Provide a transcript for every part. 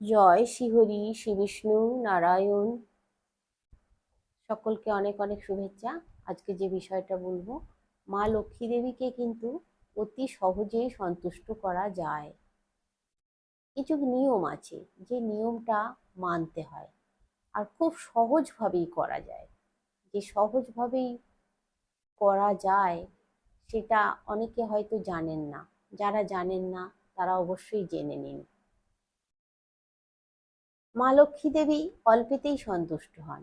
জয় শ্রীহরি শ্রী বিষ্ণু, নারায়ণ। সকলকে অনেক অনেক শুভেচ্ছা। আজকে যে বিষয়টা বলব, মা লক্ষ্মী দেবীকে কিন্তু অতি সহজেই সন্তুষ্ট করা যায়। কিছু নিয়ম আছে, যে নিয়মটা মানতে হয় আর খুব সহজভাবেই করা যায়। যে সহজভাবেই করা যায়, সেটা অনেকে হয়তো জানেন না। যারা জানেন না, তারা অবশ্যই জেনে নিন। মা লক্ষ্মী দেবী অল্পেতেই সন্তুষ্ট হন।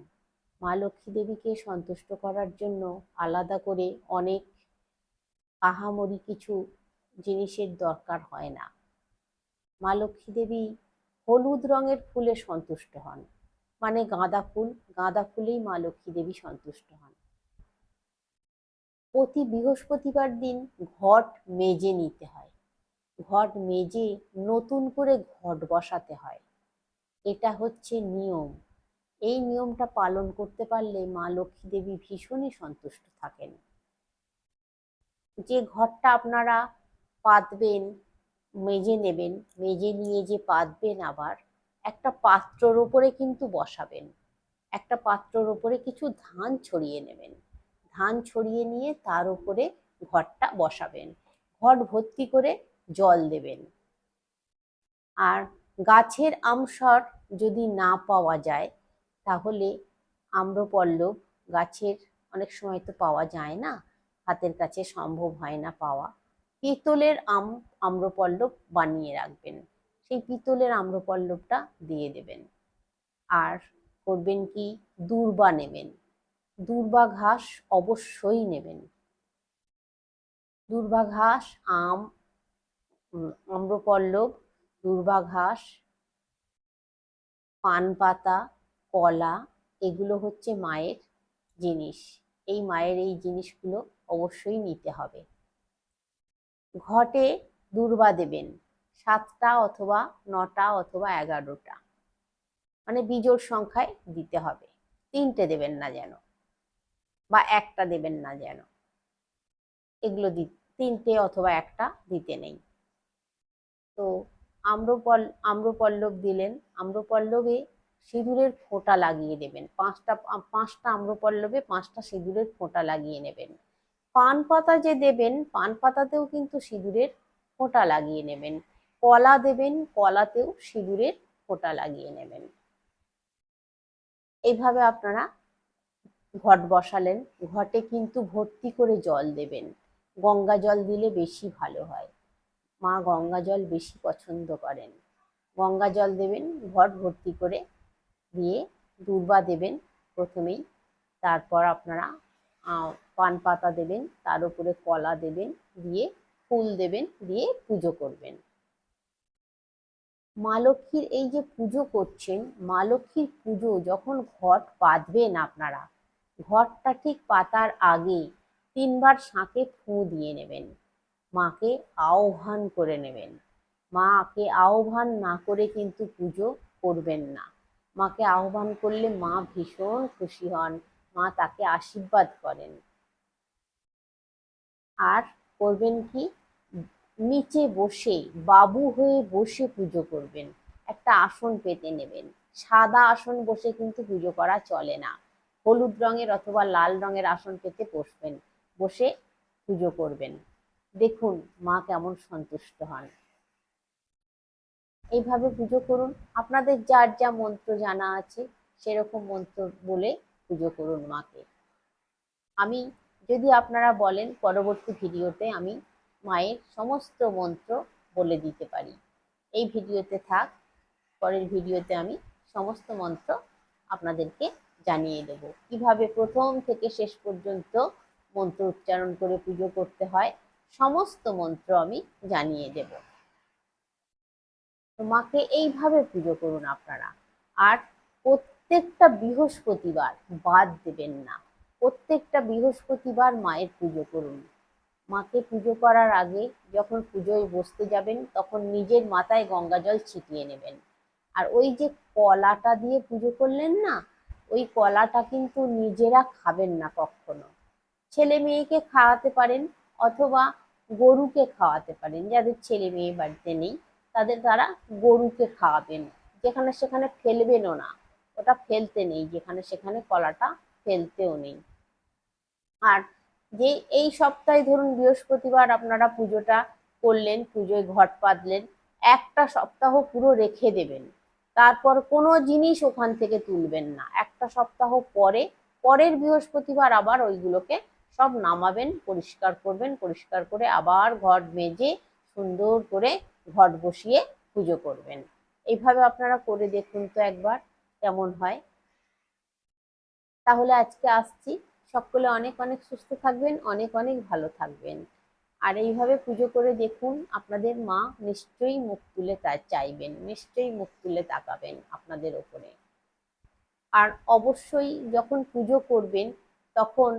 মা লক্ষ্মী দেবীকে সন্তুষ্ট করার জন্য আলাদা করে অনেক আহামরি কিছু জিনিসের দরকার হয় না। মা লক্ষ্মী দেবী হলুদ রঙের ফুলে সন্তুষ্ট হন মানে গাঁদা ফুল, গাঁদা ফুলেই মা লক্ষ্মী দেবী সন্তুষ্ট হন। প্রতি বৃহস্পতিবার দিন ঘট মেজে নিতে হয়। ঘট মেজে নতুন করে ঘট বসাতে হয়। এটা হচ্ছে নিয়ম। এই নিয়মটা পালন করতে পারলে মা লক্ষ্মী দেবী ভীষণই সন্তুষ্ট থাকেন। যে ঘরটা আপনারা পাতবেন, মেজে নেবেন, মেজে নিয়ে যে পাতবেন আবার, একটা পাত্রর ওপরে কিন্তু বসাবেন। একটা পাত্রর ওপরে কিছু ধান ছড়িয়ে নেবেন। ধান ছড়িয়ে নিয়ে তার উপরে ঘরটা বসাবেন। ঘট ভর্তি করে জল দেবেন। আর গাছের আমসর যদি না পাওয়া যায়, তাহলে আম্রপল্লব গাছের অনেক সময় তো পাওয়া যায় না, হাতের কাছে সম্ভব হয় না পাওয়া। পিতলের আম, আম্রপল্লব বানিয়ে রাখবেন। সেই পিতলের আম্রপল্লবটা দিয়ে দেবেন। আর করবেন কি? দূর্বা নেবেন। দূর্বা ঘাস অবশ্যই নেবেন। দূর্বা ঘাস, আম আম্রপল্লব দূর্বা ঘাস পান পাতা কলা, এগুলো হচ্ছে মায়ের জিনিস। এই মায়ের এই জিনিসগুলো অবশ্যই নিতে হবে। ঘটে দূর্বা দেবেন, সাতটা অথবা নটা অথবা এগারোটা। মানে বিজোড় সংখ্যায় দিতে হবে। তিনটে দেবেন না যেন, বা একটা দেবেন না যেন। এগুলো দি, তিনটে অথবা একটা দিতে নেই। তো আম্রপল, আম্রপল্লব দিলেন। আম্রপল্লবে সিঁদুরের ফোঁটা লাগিয়ে দেবেন। পাঁচটা পাঁচটা আম্রপল্লবে পাঁচটা সিঁদুরের ফোঁটা লাগিয়ে নেবেন। পান পাতা যে দেবেন, পান পাতাতেও কিন্তু সিঁদুরের ফোঁটা লাগিয়ে নেবেন। কলা দেবেন, কলাতেও সিঁদুরের ফোঁটা লাগিয়ে নেবেন। এইভাবে আপনারা ঘট বসালেন। ঘটে কিন্তু ভর্তি করে জল দেবেন। গঙ্গা জল দিলে বেশি ভালো হয়। মা গঙ্গা জল বেশি পছন্দ করেন। গঙ্গা জল দেবেন ঘট ভর্তি করে দিয়ে দূর্বা দেবেন প্রথমেই। তারপর আপনারা পান পাতা দেবেন, তার উপরে কলা দেবেন, দিয়ে ফুল দেবেন, দিয়ে পুজো করবেন। মা লক্ষ্মীর এই যে পুজো করছেন, মা লক্ষ্মীর পুজো যখন ঘট পাতবেন আপনারা, ঘটটা ঠিক পাতার আগে তিনবার শাঁকে ফুঁ দিয়ে নেবেন। মাকে আহ্বান করে নেবেন। মাকে আহ্বান না করে কিন্তু পুজো করবেন না। মাকে আহ্বান করলে মা ভীষণ খুশি হন। মা তাকে আশীর্বাদ করেন। আর করবেন কি? নিচে বসে, বাবু হয়ে বসে পুজো করবেন। একটা আসন পেতে নেবেন। সাদা আসন বসে কিন্তু পুজো করা চলে না। হলুদ রঙের অথবা লাল রঙের আসন পেতে বসবেন। বসে পুজো করবেন। দেখুন, মা কেমন সন্তুষ্ট হন। এইভাবে পুজো করুন। আপনাদের যার যা মন্ত্র জানা আছে, সেরকম মন্ত্র বলে পুজো করুন মাকে। আমি, যদি আপনারা বলেন, পরবর্তী ভিডিওতে আমি মায়ের সমস্ত মন্ত্র বলে দিতে পারি। এই ভিডিওতে থাক, পরের ভিডিওতে আমি সমস্ত মন্ত্র আপনাদেরকে জানিয়ে দেব। কীভাবে প্রথম থেকে শেষ পর্যন্ত মন্ত্র উচ্চারণ করে পুজো করতে হয় সমস্ত মন্ত্র আমি জানিয়ে দেব। তো মাকে এইভাবে পুজো করুন আপনারা। আর প্রত্যেকটা বৃহস্পতিবার বাদ দেবেন না। প্রত্যেকটা বৃহস্পতিবার মায়ের পুজো করুন। মাকে পুজো করার আগে যখন পুজোয় বসতে যাবেন, তখন নিজের মাথায় গঙ্গা জল ছিটিয়ে নেবেন। আর ওই যে কলাটা দিয়ে পুজো করলেন না, ওই কলাটা কিন্তু নিজেরা খাবেন না কখনো। ছেলে মেয়েকে খাওয়াতে পারেন অথবা গরুকে খাওয়াতে পারেন। যাদের ছেলে মেয়ে বাড়িতে নেই, তাদের তারা গরুকে খাওয়াবেন। যেখানে সেখানে ফেলবেনও না। ওটা ফেলতে নেই। যেখানে সেখানে কলাটা ফেলতেও নেই। আর যে এই সপ্তাহে ধরুন বৃহস্পতিবার আপনারা পুজোটা করলেন, পুজোয় ঘট পাতলেন, একটা সপ্তাহ পুরো রেখে দেবেন। তারপর কোনো জিনিস ওখান থেকে তুলবেন না। একটা সপ্তাহ পরে, পরের বৃহস্পতিবার আবার ওইগুলোকে সব নামাবেন, পরিষ্কার করবেন, পরিষ্কার করে আবার ঘট মেজে সুন্দর করে ঘট বসিয়ে পুজো করবেন। এইভাবে আপনারা করে দেখুন তো একবার, কেমন হয়। তাহলে আজকে আসছি। সকলে অনেক অনেক সুস্থ থাকবেন, অনেক অনেক ভালো থাকবেন। আর এইভাবে পুজো করে দেখুন, আপনাদের মা নিশ্চয়ই মুখ তুলে তা চাইবেন, নিশ্চয়ই মুখ তুলে তাকাবেন আপনাদের ওপরে। আর অবশ্যই যখন পুজো করবেন, তখন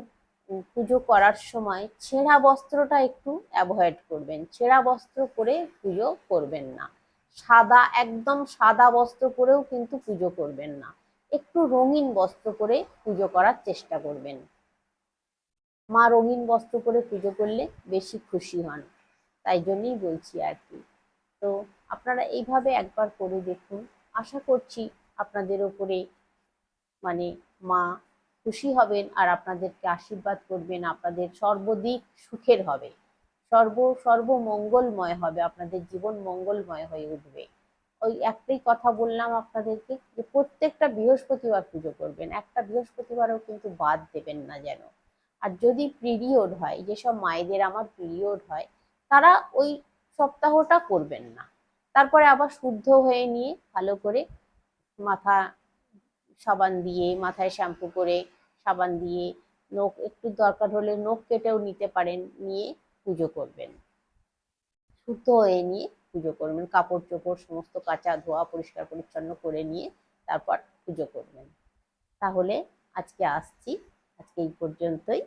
পুজো করার সময় ছেঁড়া বস্ত্রটা একটু অ্যাভয়েড করবেন। ছেঁড়া বস্ত্র পরে পুজো করবেন না। সাদা, একদম সাদা বস্ত্র পরেও কিন্তু পুজো করবেন না। একটু রঙিন বস্ত্র পরে পুজো করার চেষ্টা করবেন। মা রঙিন বস্ত্র পরে পুজো করলে বেশি খুশি হন। তাই জন্যই বলছি আর কি। তো আপনারা এইভাবে একবার করে দেখুন। আশা করছি আপনাদের ওপরে মানে মা খুশি হবেন আর আপনাদেরকে আশীর্বাদ করবেন, আপনাদের সর্বদিক সুখের হবে। সর্ব, সর্বমঙ্গলময় হবে, আপনাদের জীবন মঙ্গলময় হয়ে উঠবে। ওই একটাই কথা বললাম আপনাদেরকে, যে প্রত্যেকটা বৃহস্পতিবার পুজো করবেন, একটা বৃহস্পতিবারও কিন্তু বাদ দেবেন না যেন। আর যদি পিরিয়ড হয় যেসব মায়েদের আমার পিরিয়ড হয়, তারা ওই সপ্তাহটা করবেন না। তারপরে আবার শুদ্ধ হয়ে নিয়ে ভালো করে মাথা সাবান দিয়ে, মাথায় শ্যাম্পু করে সাবান দিয়ে নখ, একটু দরকার হলে নখ কেটেও নিতে পারেন, নিয়ে পুজো করবেন। সুতো হয়ে নিয়ে পুজো করবেন, কাপড় চোপড় সমস্ত কাঁচা ধোয়া পরিষ্কার পরিচ্ছন্ন করে নিয়ে তারপর পুজো করবেন। তাহলে আজকে আসছি, আজকে এই পর্যন্তই।